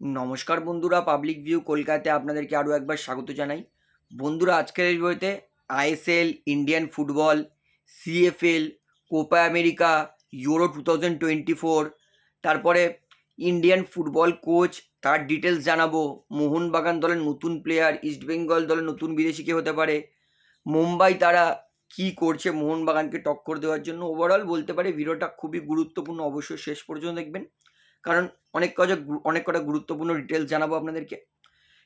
নমস্কার বন্ধুরা public view কলকাতায় আপনাদেরকে আরও একবার স্বাগত জানাই। বন্ধুরা, আজকের এই ভিডিওতে ISL Indian football CFL Copa America Euro two thousand twenty four তারপরে ইন্ডিয়ান ফুটবল কোচ তার ডিটেলস জানাব। মোহনবাগান দলের নতুন প্লেয়ার ইস্টবেঙ্গল দলের নতুন বিদেশি কে হতে পারে। মুম্বাই তারা কি করছে মোহনবাগানকে টক্কর দেওয়ার জন্য? ওভারঅল বলতে পারে, ভিডিওটা খুবই গুরুত্বপূর্ণ, অবশ্যই শেষ পর্যন্ত দেখবেন। কারণ অনেক কজা অনেক কটা গুরুত্বপূর্ণ ডিটেলস জানাব আপনাদেরকে।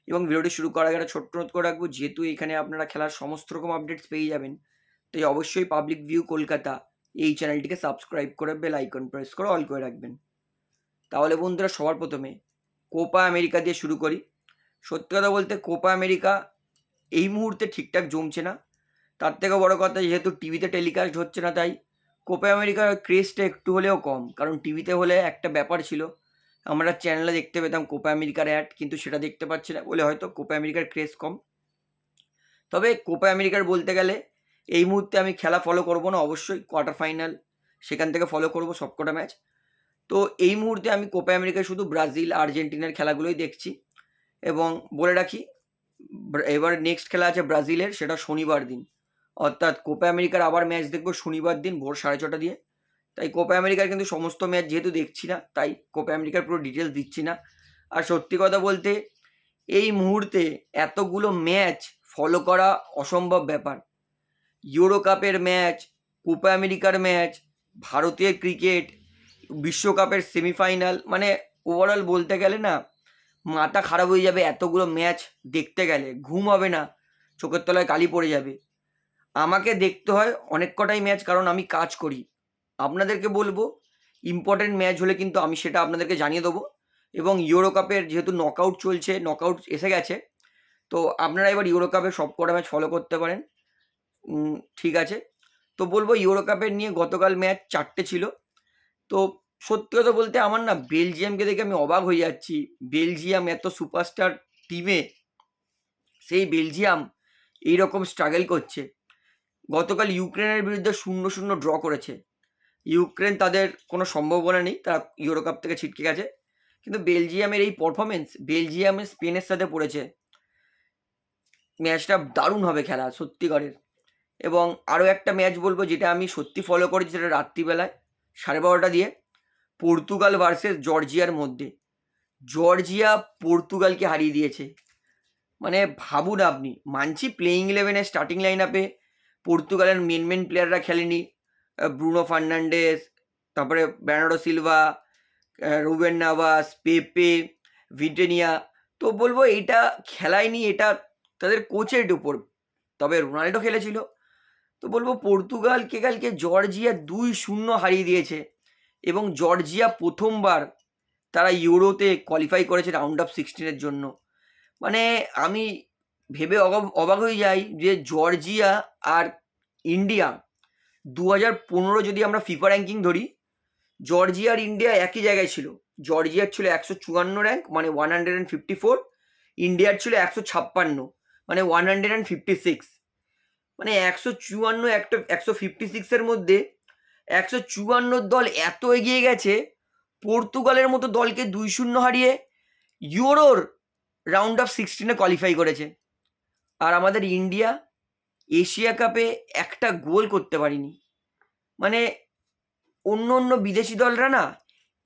এবং ভিডিওটি শুরু করার আগে একটা ছোট্ট নোট করে রাখব, যেহেতু এখানে আপনারা খেলার সমস্ত রকম আপডেটস পেয়ে যাবেন, তাই অবশ্যই পাবলিক ভিউ কলকাতা এই চ্যানেলটিকে সাবস্ক্রাইব করে বেল আইকন প্রেস করে অল করে রাখবেন। তাহলে বন্ধুরা, সবার প্রথমে কোপা আমেরিকা দিয়ে শুরু করি। সত্যি কথা বলতে কোপা আমেরিকা এই মুহূর্তে ঠিকঠাক জমছে না। তার থেকে বড় কথা, যেহেতু টিভিতে টেলিকাস্ট হচ্ছে না, তাই কোপা আমেরিকার ক্রেজটা একটু হলেও কম, কারণ টিভিতে হলে একটা ব্যাপার ছিল, আমরা চ্যানেলে দেখতে পেতাম কোপা আমেরিকার অ্যাড কিন্তু সেটা দেখতে পাচ্ছি না বলে হয়তো কোপা আমেরিকার ক্রেজ কম। তবে কোপা আমেরিকার বলতে গেলে, এই মুহূর্তে আমি খেলা ফলো করব না, অবশ্যই কোয়ার্টার ফাইনাল সেখান থেকে ফলো করব সবকটা ম্যাচ তো এই মুহূর্তে আমি কোপা আমেরিকায় শুধু ব্রাজিল, আর্জেন্টিনার খেলাগুলোই দেখছি। এবং বলে রাখি, এবার নেক্সট খেলা আছে ব্রাজিলের, সেটা শনিবার দিন। অর্থাৎ কোপা আমেরিকার আবার ম্যাচ দেখব শনিবার দিন ভোর সাড়ে ছটা দিয়ে। তাই কোপা আমেরিকার কিন্তু সমস্ত ম্যাচ যেহেতু দেখছি না, তাই কোপা আমেরিকার পুরো ডিটেলস দিচ্ছি না। আর সত্যি কথা বলতে, এই মুহূর্তে এতগুলো ম্যাচ ফলো করা অসম্ভব ব্যাপার। ইউরো কাপের ম্যাচ কোপা আমেরিকার ম্যাচ ভারতীয় ক্রিকেট বিশ্বকাপের সেমিফাইনাল মানে ওভারঅল বলতে গেলে না, মাথা খারাপ হয়ে যাবে এতগুলো ম্যাচ দেখতে গেলে। ঘুম হবে না, চোখের তলায় কালি পড়ে যাবে। আমাকে দেখতে হয় অনেক কটাই ম্যাচ কারণ আমি কাজ করি। আপনাদেরকে বলব ইম্পর্টেন্ট ম্যাচ হলে কিন্তু আমি সেটা আপনাদেরকে জানিয়ে দেবো। এবং ইউরো কাপের যেহেতু নকআউট চলছে নকআউট এসে গেছে, তো আপনারা এবার ইউরো কাপের সব কটা ম্যাচ ফলো করতে পারেন। ঠিক আছে। তো বলব ইউরো কাপের নিয়ে গতকাল ম্যাচ চারটে ছিল। তো সত্যি কথা বলতে আমার না বেলজিয়ামকে দেখে আমি অবাক হয়ে যাচ্ছি। বেলজিয়াম এত সুপারস্টার টিমে সেই বেলজিয়াম এইরকম স্ট্রাগল করছে। গতকাল ইউক্রেনের বিরুদ্ধে শূন্য শূন্য ড্র করেছে। ইউক্রেন তাদের কোনো সম্ভাবনা নেই, তারা ইউরো কাপ থেকে ছিটকে গেছে। কিন্তু বেলজিয়ামের এই পারফরমেন্স বেলজিয়ামের স্পেনের সাথে পড়েছে। ম্যাচটা দারুণ হবে খেলা সত্যিকারের এবং আরও একটা ম্যাচ বলব যেটা আমি সত্যি ফলো করেছি সেটা রাত্রিবেলায়, সাড়ে বারোটা দিয়ে, পর্তুগাল ভার্সেস জর্জিয়ার মধ্যে। জর্জিয়া পর্তুগালকে হারিয়ে দিয়েছে। মানে ভাবুন আপনি, মানছি প্লেইং ইলেভেনের স্টার্টিং লাইন আপে পর্তুগালের মেন মেন প্লেয়াররা খেলেনি ব্রুনো ফার্নান্ডেস তারপরে ব্যানার্ডো সিলভা রুবেন নাভাস পেপে ভিটেনিয়া তো বলব এটা খেলায়নি, এটা তাদের কোচের উপর। তবে রোনাল্ডো খেলেছিল। তো বলব পর্তুগালকে কালকে জর্জিয়া দুই শূন্য হারিয়ে দিয়েছে এবং জর্জিয়া প্রথমবার তারা ইউরোতে কোয়ালিফাই করেছে রাউন্ড অফ সিক্সটিনের জন্য। মানে আমি ভেবে অবাক হয়ে যাই যে জর্জিয়া আর ইন্ডিয়া দু হাজার পনেরো যদি আমরা ফিফা র্যাঙ্কিং ধরি, জর্জিয়া আর ইন্ডিয়া একই জায়গায় ছিল। জর্জিয়ার ছিল একশো চুয়ান্ন র্যাঙ্ক মানে one hundred and fifty four ইন্ডিয়ার ছিল একশো ছাপ্পান্ন মানে one hundred and fifty six মানে একশো চুয়ান্ন একটা, একশো ফিফটি সিক্সের মধ্যে একশো চুয়ান্ন দল এত এগিয়ে গেছে, পর্তুগালের মতো দলকে দুই শূন্য হারিয়ে ইউরোর রাউন্ড অফ সিক্সটিনে কোয়ালিফাই করেছে। আর আমাদের ইন্ডিয়া এশিয়া কাপে একটা গোল করতে পারিনি। মানে অন্য অন্য বিদেশি দলরা না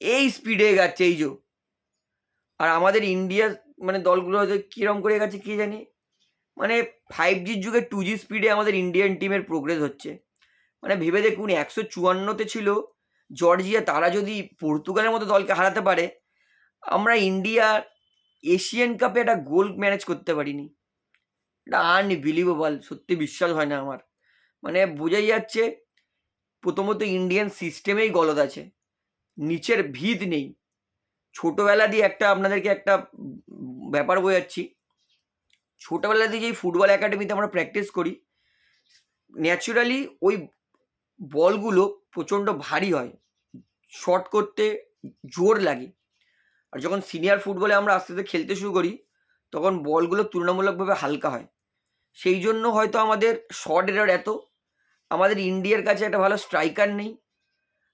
এই স্পিডে এগাচ্ছে, এই যে। আর আমাদের ইন্ডিয়া মানে দলগুলো হয়তো কীরকম করে গেছে কে জানে? মানে ফাইভ জির যুগে টু জি স্পিডে আমাদের ইন্ডিয়ান টিমের প্রোগ্রেস হচ্ছে। মানে ভেবে দেখুন, একশো চুয়ান্নতে ছিল জর্জিয়া, তারা যদি পর্তুগালের মতো দলকে হারাতে পারে, আমরা ইন্ডিয়ার এশিয়ান কাপে একটা গোল ম্যানেজ করতে পারিনি। এটা আনবিলিভেবল সত্যি বিশ্বাস হয় না আমার। মানে বোঝাই যাচ্ছে, প্রথমত ইন্ডিয়ান সিস্টেমেই গলদ আছে। নিচের ভিত নেই। ছোটোবেলা দিয়ে একটা আপনাদেরকে একটা ব্যাপার বোঝাচ্ছি। ছোটোবেলা দিয়ে যেই ফুটবল একাডেমিতে আমরা প্র্যাকটিস করি ন্যাচুরালি ওই বলগুলো প্রচণ্ড ভারী হয়। শট করতে জোর লাগে। আর যখন সিনিয়র ফুটবলে আমরা আস্তে আস্তে খেলতে শুরু করি তখন বলগুলো তুলনামূলকভাবে হালকা হয়। সেই জন্য হয়তো আমাদের শর্ট এরার এত। আমাদের ইন্ডিয়ার কাছে একটা ভালো স্ট্রাইকার নেই।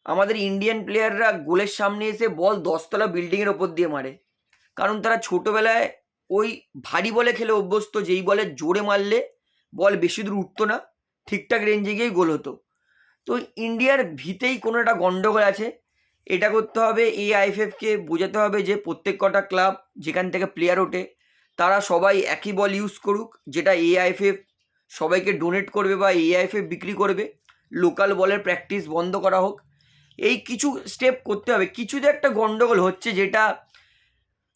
আমাদের ইন্ডিয়ান প্লেয়াররা গোলের সামনে এসে বল দশতলা বিল্ডিংয়ের ওপর দিয়ে মারে। কারণ তারা ছোটোবেলায় ওই ভারী বলে খেলে অভ্যস্ত, যেই বলে জোরে মারলে বল বেশি দূর উঠতো না, ঠিকঠাক রেঞ্জে গিয়েই গোল হতো। তো ইন্ডিয়ার ভিতেই কোনো একটা গণ্ডগোল আছে। এটা করতে হবে এই আইএফএফকে বোঝাতে হবে যে প্রত্যেক কটা ক্লাব যেখান থেকে প্লেয়ার ওঠে তারা সবাই একই বল ইউজ করুক, যেটা এআইএফএফ সবাইকে ডোনেট করবে বা এআইএফএফ বিক্রি করবে লোকাল বলের প্র্যাকটিস বন্ধ করা হোক। এই কিছু স্টেপ করতে হবে। কিছুতে একটা গণ্ডগোল হচ্ছে, যেটা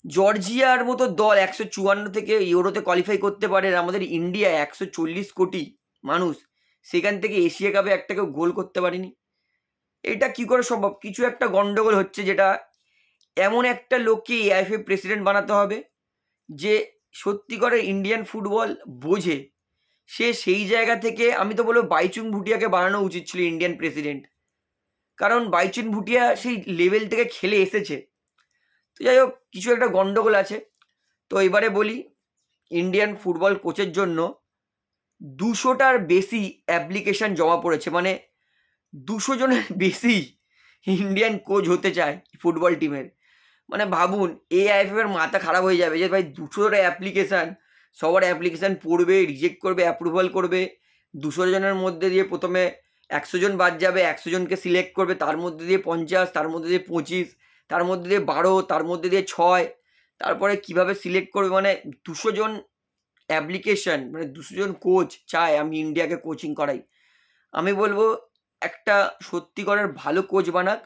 জর্জিয়ার মতো দল একশো চুয়ান্ন থেকে ইউরোতে কোয়ালিফাই করতে পারে আমাদের ইন্ডিয়া একশো চল্লিশ কোটি মানুষ, সেখান থেকে এশিয়া কাপে একটাকেও গোল করতে পারেনি। এটা কি করে সম্ভব? কিছু একটা গন্ডগোল হচ্ছে, যেটা এমন একটা লোককে এআইএফএ প্রেসিডেন্ট বানাতে হবে যে সত্যি করে ইন্ডিয়ান ফুটবল বোঝে, সে সেই জায়গা থেকে আমি তো বলব বাইচুং ভুটিয়াকে বানানো উচিত ছিল ইন্ডিয়ান প্রেসিডেন্ট কারণ বাইচুং ভুটিয়া সেই লেভেল থেকে খেলে এসেছে। তো যাই হোক, কিছু একটা গন্ডগোল আছে। তো এবারে বলি ইন্ডিয়ান ফুটবল কোচের জন্য দুশোটার বেশি অ্যাপ্লিকেশন জমা পড়েছে। মানে দুশো জনের বেশি ইন্ডিয়ান কোচ হতে চায় ফুটবল টিমের মানে ভাবুন এআইএফএফ এর মাথা খারাপ হয়ে যাবে যে, ভাই দুশোটা অ্যাপ্লিকেশান সবার অ্যাপ্লিকেশান পড়বে রিজেক্ট করবে অ্যাপ্রুভাল করবে, দুশো জনের মধ্যে দিয়ে প্রথমে একশো জন বাদ যাবে, একশো জনকে সিলেক্ট করবে, তার মধ্যে দিয়ে পঞ্চাশ, তার মধ্যে দিয়ে পঁচিশ, তার মধ্যে দিয়ে বারো, তার মধ্যে দিয়ে ছয়, তারপরে কীভাবে সিলেক্ট করবে? মানে দুশো জন অ্যাপ্লিকেশন মানে দুশো জন কোচ চায়, আমি ইন্ডিয়াকে কোচিং করাই। আমি বলব, একটা সত্যিকারের ভালো কোচ বানাক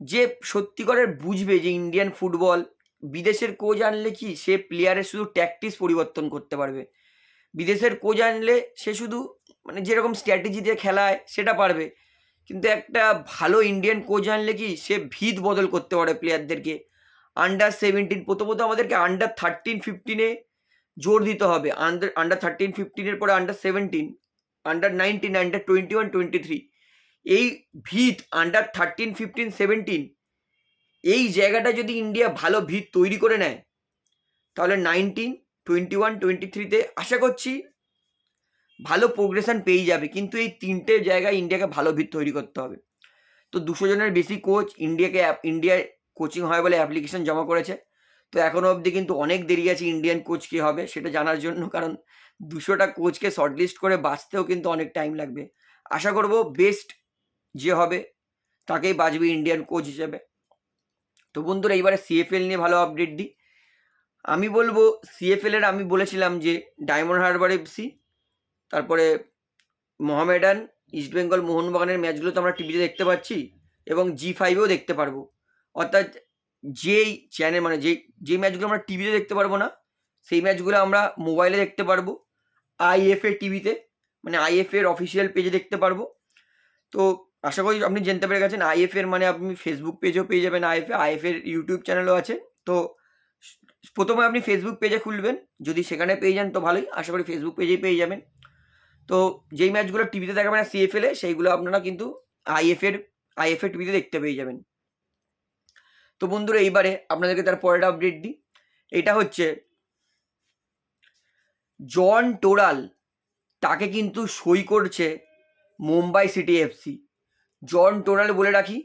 যে সত্যিকারের বুঝবে যে ইন্ডিয়ান ফুটবল বিদেশের কোচ আনলে কি সে প্লেয়ারের শুধু ট্যাকটিস পরিবর্তন করতে পারবে? বিদেশের কোচ আনলে সে শুধু মানে যেরকম স্ট্র্যাটেজি দিয়ে খেলায় সেটা পারবে। কিন্তু একটা ভালো ইন্ডিয়ান কোচ আনলে কি সে ভিত বদল করতে পারে প্লেয়ারদেরকে আন্ডার সেভেন্টিন প্রথমত আমাদেরকে আন্ডার থার্টিন ফিফটিনে জোর দিতে হবে। আন্ডার আন্ডার থার্টিন ফিফটিনের পরে under seventeen under nineteen under twenty one twenty three এই ভিত আন্ডার থার্টিন ফিফটিন সেভেন্টিন এই জায়গাটা যদি ইন্ডিয়া ভালো ভিত তৈরি করে নেয়, তাহলে নাইনটিন টোয়েন্টি ওয়ান টোয়েন্টি থ্রিতে আশা করছি ভালো প্রোগ্রেশন পেয়ে যাবে। কিন্তু এই তিনটে জায়গায় ইন্ডিয়াকে ভালো ভিত তৈরি করতে হবে। তো দুশো জনের বেশি কোচ ইন্ডিয়াকে ইন্ডিয়ায় কোচিং হয় বলে অ্যাপ্লিকেশন জমা করেছে। তো এখনও অবধি কিন্তু অনেক দেরি আছে ইন্ডিয়ান কোচ কী হবে সেটা জানার জন্য, কারণ দুশোটা কোচকে শর্টলিস্ট করে বাঁচতেও কিন্তু অনেক টাইম লাগবে। আশা করব বেস্ট যে হবে, তাকেই বাঁচবে ইন্ডিয়ান কোচ হিসেবে। তো বন্ধুরা, এইবারে সিএফএল নিয়ে ভালো আপডেট দিই। আমি বলব সিএফএলের আমি বলেছিলাম যে ডায়মন্ড হারবার এফসি তারপরে মোহামেডান ইস্টবেঙ্গল মোহনবাগানের ম্যাচগুলো তো আমরা টিভিতে দেখতে পাচ্ছি এবং জি ফাইভেও দেখতে পারব। অর্থাৎ যেই চ্যানেল মানে যেই যে ম্যাচগুলো আমরা টিভিতে দেখতে পারব না, সেই ম্যাচগুলো আমরা মোবাইলে দেখতে পারব আইএফএ টিভিতে মানে আইএফএর অফিসিয়াল পেজে দেখতে পারব। তো আশা করি আপনি জানতে পেরে গেছেন। আইএফএর মানে আপনি ফেসবুক পেজও পেয়ে যাবেন আইএফএ আইএফএর ইউটিউব চ্যানেলও আছে। তো প্রথমে আপনি ফেসবুক পেজে খুলবেন। যদি সেখানে পেয়ে যান তো ভালোই, আশা করি ফেসবুক পেজেই পেয়ে যাবেন। তো যেই ম্যাচগুলো টিভিতে দেখাবেন সিএফএলে সেইগুলো আপনারা কিন্তু আইএফএর আইএফএ টিভিতে দেখতে পেয়ে যাবেন। তো বন্ধুরা, এইবারে আপনাদেরকে তার পরের আপডেট দিই। এটা হচ্ছে জন টোরাল তাকে কিন্তু সই করছে Mumbai city FC Jon Toral বলে রাখি।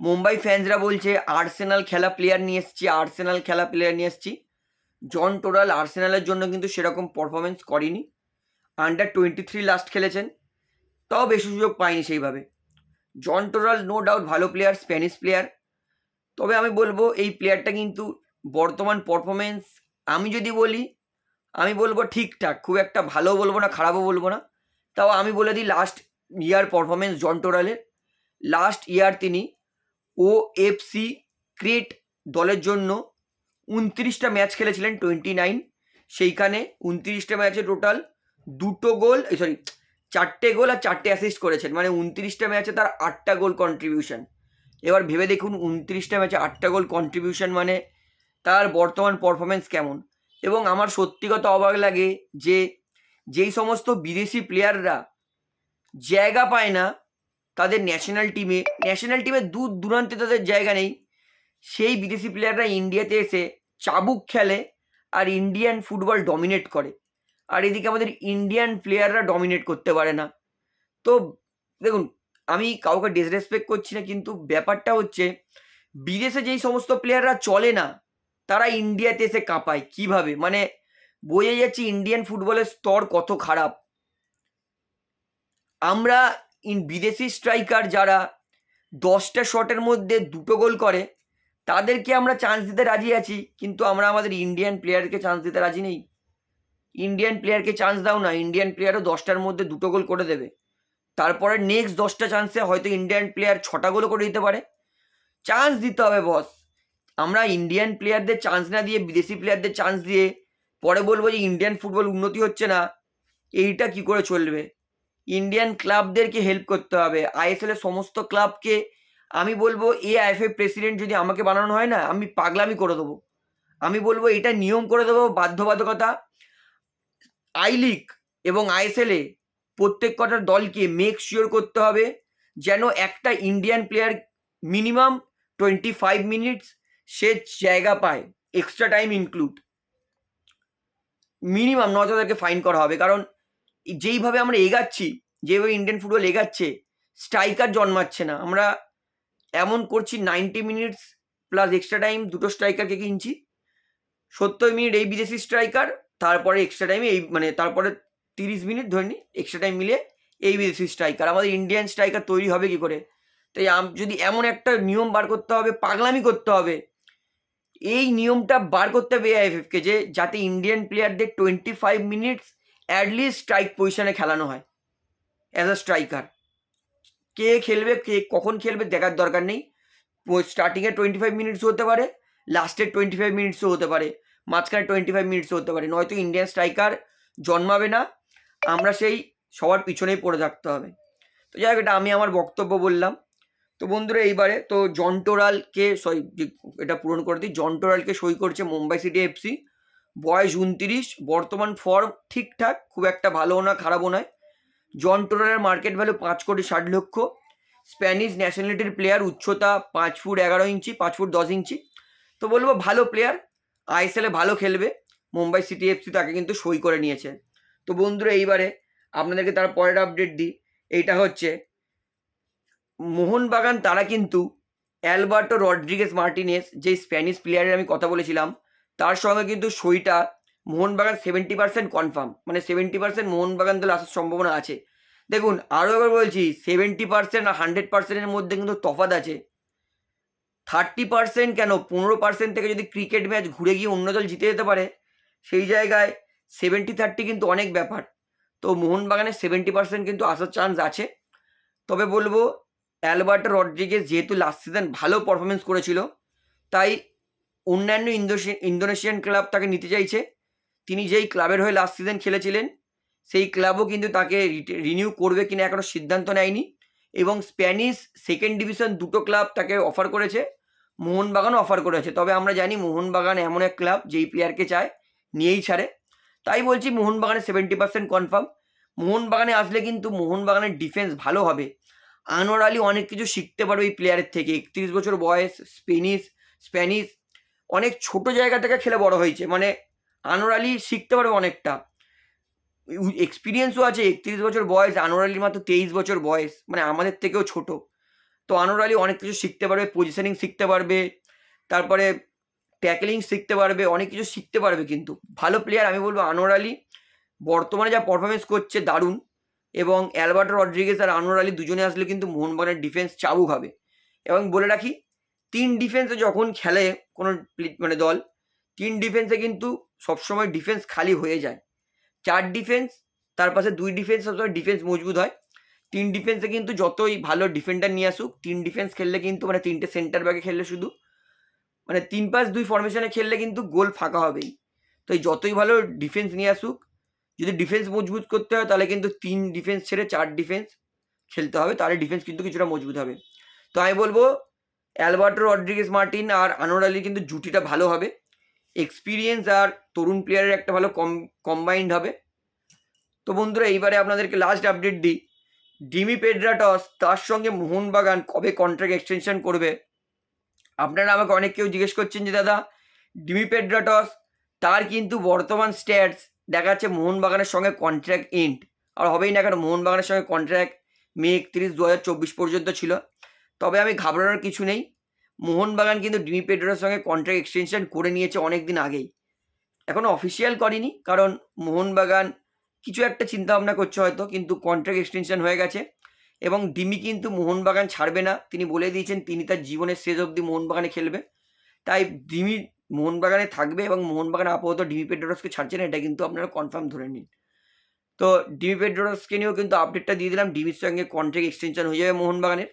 মুম্বাই ফ্যান্সরা বলছে আর্সেনাল খেলা প্লেয়ার নিয়ে এসছি আর্সেনাল খেলা প্লেয়ার নিয়ে এসছি। জন টোরাল আর্সেনালের জন্য কিন্তু সেরকম পারফরমেন্স করেনি। আন্ডার টোয়েন্টি থ্রি লাস্ট খেলেছেন, তাও বেশি সুযোগ পায়নি সেইভাবে। জন টোরাল নো ডাউট ভালো প্লেয়ার স্প্যানিশ প্লেয়ার তবে আমি বলব, এই প্লেয়ারটা কিন্তু বর্তমান পারফরমেন্স আমি যদি বলি, আমি বলব ঠিকঠাক, খুব একটা ভালো বলব না, খারাপও বলব না। তাও আমি বলে দিই লাস্ট ইয়ার পারফরমেন্স জন টোরালের লাস্ট ইয়ার তিনি ও এফসি ক্রিয়েট দলের জন্য উনত্রিশটা ম্যাচ খেলেছিলেন টোয়েন্টি নাইন সেইখানে উনত্রিশটা ম্যাচে টোটাল দুটো গোল সরি চারটে গোল আর চারটে অ্যাসিস্ট করেছেন। মানে উনত্রিশটা ম্যাচে তার আটটা গোল কন্ট্রিবিউশন এবার ভেবে দেখুন, উনত্রিশটা ম্যাচে আটটা গোল কন্ট্রিবিউশন মানে তার বর্তমান পারফরমেন্স কেমন। এবং আমার সত্যি কথা অবাক লাগে যে, যেই সমস্ত বিদেশি প্লেয়াররা জায়গা পায় না তাদের ন্যাশনাল টিমে ন্যাশনাল টিমে দূর দূরান্তে তাদের জায়গা নেই। সেই বিদেশি প্লেয়াররা ইন্ডিয়াতে এসে চাবুক খেলে আর ইন্ডিয়ান ফুটবল ডমিনেট করে। আর এদিকে আমাদের ইন্ডিয়ান প্লেয়াররা ডমিনেট করতে পারে না। তো দেখুন, আমি কাউকে ডিসরেসপেক্ট করছি না, কিন্তু ব্যাপারটা হচ্ছে, বিদেশে যেই সমস্ত প্লেয়াররা চলে না, তারা ইন্ডিয়াতে এসে কাঁপায়। কীভাবে? মানে বোঝা যাচ্ছে ইন্ডিয়ান ফুটবলের স্তর কত খারাপ। আমরা ইন বিদেশি স্ট্রাইকার যারা দশটা শটের মধ্যে দুটো গোল করে, তাদেরকে আমরা চান্স দিতে রাজি আছি, কিন্তু আমরা আমাদের ইন্ডিয়ান প্লেয়ারকে চান্স দিতে রাজি নেই। ইন্ডিয়ান প্লেয়ারকে চান্স দাও না ইন্ডিয়ান প্লেয়ারও দশটার মধ্যে দুটো গোল করে দেবে। তারপরে নেক্সট দশটা চান্সে হয়তো ইন্ডিয়ান প্লেয়ার ছটা গোলও করে দিতে পারে। চান্স দিতে হবে বস আমরা ইন্ডিয়ান প্লেয়ারদের চান্স না দিয়ে বিদেশি প্লেয়ারদের চান্স দিয়ে, পরে বলব যে ইন্ডিয়ান ফুটবল উন্নতি হচ্ছে না, এইটা কি করে চলবে? ইন্ডিয়ান ক্লাবদেরকে হেল্প করতে হবে। আইএসএল এর সমস্ত ক্লাবকে আমি বলব এ আইএফএ প্রেসিডেন্ট যদি আমাকে বানানো হয় না, আমি পাগলামি করে দেবো। আমি বলব, এটা নিয়ম করে দেবো, বাধ্যবাধকতা। আই লিগ এবং আইএসএল এ প্রত্যেক কটার দলকে মেক শিওর করতে হবে যেন একটা Indian player minimum twenty five minutes সে জায়গা পায় এক্সট্রা টাইম ইনক্লুড মিনিমাম নয়তো তাদেরকে ফাইন করা হবে, কারণ যেইভাবে আমরা এগাচ্ছি, যেভাবে ইন্ডিয়ান ফুটবল এগাচ্ছে স্ট্রাইকার জন্মাচ্ছে না। আমরা এমন করছি ninety minutes plus extra time দুটো স্ট্রাইকারকে কিনছি। সত্তর মিনিট এই বিদেশি স্ট্রাইকার তারপরে এক্সট্রা টাইমে এই মানে তারপরে তিরিশ মিনিট ধরে নি এক্সট্রা টাইম মিলে এই বিদেশি স্ট্রাইকার আমাদের ইন্ডিয়ান স্ট্রাইকার তৈরি হবে কি করে? তাই যদি এমন একটা নিয়ম বার করতে হবে, পাগলামি করতে হবে, এই নিয়মটা বার করতে হবে এআইএফএফকে যে, যাতে ইন্ডিয়ান প্লেয়ারদের twenty five minutes at least strike পজিশনে খেলানো হয় অ্যাজ আ স্ট্রাইকার কে খেলবে, কে কখন খেলবে দেখার দরকার নেই। স্টার্টিংয়ে টোয়েন্টি ফাইভ মিনিটসও হতে পারে লাস্টের টোয়েন্টি ফাইভ মিনিটসও হতে পারে, মাঝখানে টোয়েন্টি ফাইভ মিনিটসও হতে পারে, নয়তো ইন্ডিয়ান স্ট্রাইকার জন্মাবে না। আমরা সেই সবার পিছনেই পড়ে থাকতে হবে। তো যাই হোক, এটা আমি আমার বক্তব্য বললাম। তো বন্ধুরা, এইবারে তো জন্টোরালকে সরি এটা পূরণ করে দিই জন্টোরালকে সই করছে মুম্বাই সিটি এফসি বয়স উনতিরিশ, বর্তমান ফর্ম ঠিকঠাক, খুব একটা ভালো না, খারাপও নয়। জন্টোরালের মার্কেট ভ্যালু পাঁচ কোটি ষাট লক্ষ। স্প্যানিশ ন্যাশনালিটির প্লেয়ার উচ্চতা পাঁচ ফুট এগারো ইঞ্চি, পাঁচ ফুট দশ ইঞ্চি। তো বলব ভালো প্লেয়ার আইএসএলে ভালো খেলবে। মুম্বাই সিটি এফসি তাকে কিন্তু সই করে নিয়েছে। তো বন্ধুরা, এইবারে আপনাদেরকে তার পরের আপডেট দিই। এইটা হচ্ছে মোহনবাগান, তারা কিন্তু অ্যালবার্টো রড্রিগেস মার্টিনেস যে স্প্যানিশ প্লেয়ারের আমি কথা বলেছিলাম তার সঙ্গে কিন্তু সইটা মোহনবাগান সেভেন্টি পার্সেন্ট কনফার্ম মানে সেভেন্টি পার্সেন্ট মোহনবাগান দলে আসার সম্ভাবনা আছে। দেখুন আরও একবার বলছি সেভেন্টি পার্সেন্ট আর হান্ড্রেড পার্সেন্টের মধ্যে কিন্তু তফাৎ আছে। থার্টি পার্সেন্ট কেন? পনেরো পার্সেন্ট থেকে যদি ক্রিকেট ম্যাচ ঘুরে গিয়ে অন্য দল জিতে যেতে পারে, সেই জায়গায় সেভেন্টি থার্টি কিন্তু অনেক ব্যাপার। তো মোহনবাগানের সেভেন্টি পার্সেন্ট কিন্তু আসার চান্স আছে। তবে বলব, অ্যালবার্টো রড্রিগেজ যেহেতু লাস্ট সিজন ভালো পারফরমেন্স করেছিল, তাই অন্যান্য ইন্দোনেশিয়ান ক্লাব তাকে নিতে চাইছে। তিনি যেই ক্লাবের হয়ে লাস্ট সিজন খেলেছিলেন, সেই ক্লাবও কিন্তু তাকে রিনিউ করবে কিনা এখনও সিদ্ধান্ত নেয়নি এবং স্প্যানিশ সেকেন্ড ডিভিশন দুটো ক্লাব তাকে অফার করেছে, মোহনবাগানও অফার করেছে। তবে আমরা জানি মোহনবাগান এমন এক ক্লাব যেই প্লেয়ারকে চায়, নিয়েই ছাড়ে। তাই বলছি মোহনবাগানে সেভেন্টি পার্সেন্ট কনফার্ম মোহনবাগানে আসলে কিন্তু মোহনবাগানের ডিফেন্স ভালো হবে। আনোয়ার আলী অনেক কিছু শিখতে পারবে এই প্লেয়ারের থেকে। একত্রিশ বছর বয়স স্পেনিশ স্প্যানিশ অনেক ছোট জায়গা থেকে খেলে বড় হয়েছে। মানে আনোয়ার আলী শিখতে পারবে অনেকটা। এক্সপিরিয়েন্সও আছে, একত্রিশ বছর বয়স, আনোয়ার আলীর মাত্র তেইশ বছর বয়স। মানে আমাদের থেকেও ছোট। তো আনোয়ার আলী অনেক কিছু শিখতে পারবে পজিশনিং শিখতে পারবে, তারপরে ট্যাকলিং শিখতে পারবে, অনেক কিছু শিখতে পারবে কিন্তু। ভালো প্লেয়ার আমি বলব আনোয়ার আলী। বর্তমানে যা পারফরমেন্স করছে দারুণ। এবং অ্যালবার্ট রড্রিগেস আর আনোয়ার আলী দুজনে আসলে কিন্তু মোহনবাগানের ডিফেন্স চাবুক হবে। এবং বলে রাখি তিন ডিফেন্সে যখন খেলে কোনো মানে দল, তিন ডিফেন্সে কিন্তু সবসময় ডিফেন্স খালি হয়ে যায়। চার ডিফেন্স তার পাশে দুই ডিফেন্স সবসময় ডিফেন্স মজবুত হয়। তিন ডিফেন্সে কিন্তু যতই ভালো ডিফেন্ডার নিয়ে আসুক, তিন ডিফেন্স খেললে কিন্তু মানে তিনটে সেন্টার ব্যাগে খেললে শুধু মানে তিন পাস দুই ফরমেশনে খেললে কিন্তু গোল ফাঁকা হবেই। তো যতই ভালো ডিফেন্স নিয়ে আসুক, যদি ডিফেন্স মজবুত করতে হয় তাহলে কিন্তু তিন ডিফেন্স ছেড়ে চার ডিফেন্স খেলতে হবে, তাহলে ডিফেন্স কিন্তু কিছুটা মজবুত হবে। তো আমি বলব অ্যালবার্টো রড্রিগেস মার্টিন আর আনোয়ার আলী কিন্তু জুটিটা ভালো হবে। এক্সপিরিয়েন্স আর তরুণ প্লেয়ারের একটা ভালো কম কম্বাইন্ড হবে। তো বন্ধুরা, এইবারে আপনাদেরকে লাস্ট আপডেট দিই। ডিমি পেড্রাটস তার সঙ্গে মোহনবাগান কবে কন্ট্রাক্ট এক্সটেনশন করবে? আপনারা আমাকে অনেক কেউ জিজ্ঞেস করছেন যে, দাদা, ডিমি পেড্রাটস তার কিন্তু বর্তমান স্ট্যাটস দেখাচ্ছে মোহনবাগানের সঙ্গে কন্ট্রাক্ট এন্ড আর হবেই না কেন, মোহনবাগানের সঙ্গে কন্ট্রাক্ট মে একত্রিশ দু হাজার চব্বিশ পর্যন্ত ছিল। তবে আমি ঘাবড়ানোর কিছু নেই। মোহনবাগান কিন্তু ডিমি পেড্রোর সঙ্গে কন্ট্রাক্ট এক্সটেনশন করে নিয়েছে অনেক দিন আগেই। এখনও অফিসিয়াল করেনি, কারণ মোহনবাগান কিছু একটা চিন্তা ভাবনা করছে হয়তো, কিন্তু কন্ট্রাক্ট এক্সটেনশন হয়ে গেছে এবং ডিমি কিন্তু মোহনবাগান ছাড়বে না। তিনি বলে দিয়েছেন, তিনি তার জীবনের শেষ অবধি মোহনবাগানে খেলবে। তাই ডিমি মোহনবাগানে থাকবে এবং মোহনবাগান আপাতত ডিমি পেড্রোসকে ছাড়ছে না, এটা কিন্তু আপনারা কনফার্ম ধরে নিন। তো ডিমি পেড্রোসকে নিয়েও কিন্তু আপডেটটা দিয়ে দিলাম। ডিমির সঙ্গে কন্ট্রাক্ট এক্সটেনশন হয়ে যাবে মোহনবাগানের।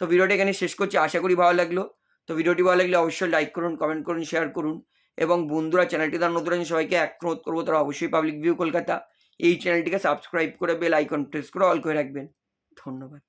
তো ভিডিওটি এখানে শেষ করছি। আশা করি ভালো লাগল। তো ভিডিওটি ভালো লাগলে অবশ্যই লাইক করুন কমেন্ট করুন শেয়ার করুন এবং বন্ধুরা চ্যানেলটি তার নতুন সবাইকে এক করব। তারা অবশ্যই পাবলিক ভিউ কলকাতা। এই চ্যানেলটিকে সাবস্ক্রাইব করে বেল আইকন প্রেস করে অল করে রাখবেন। ধন্যবাদ।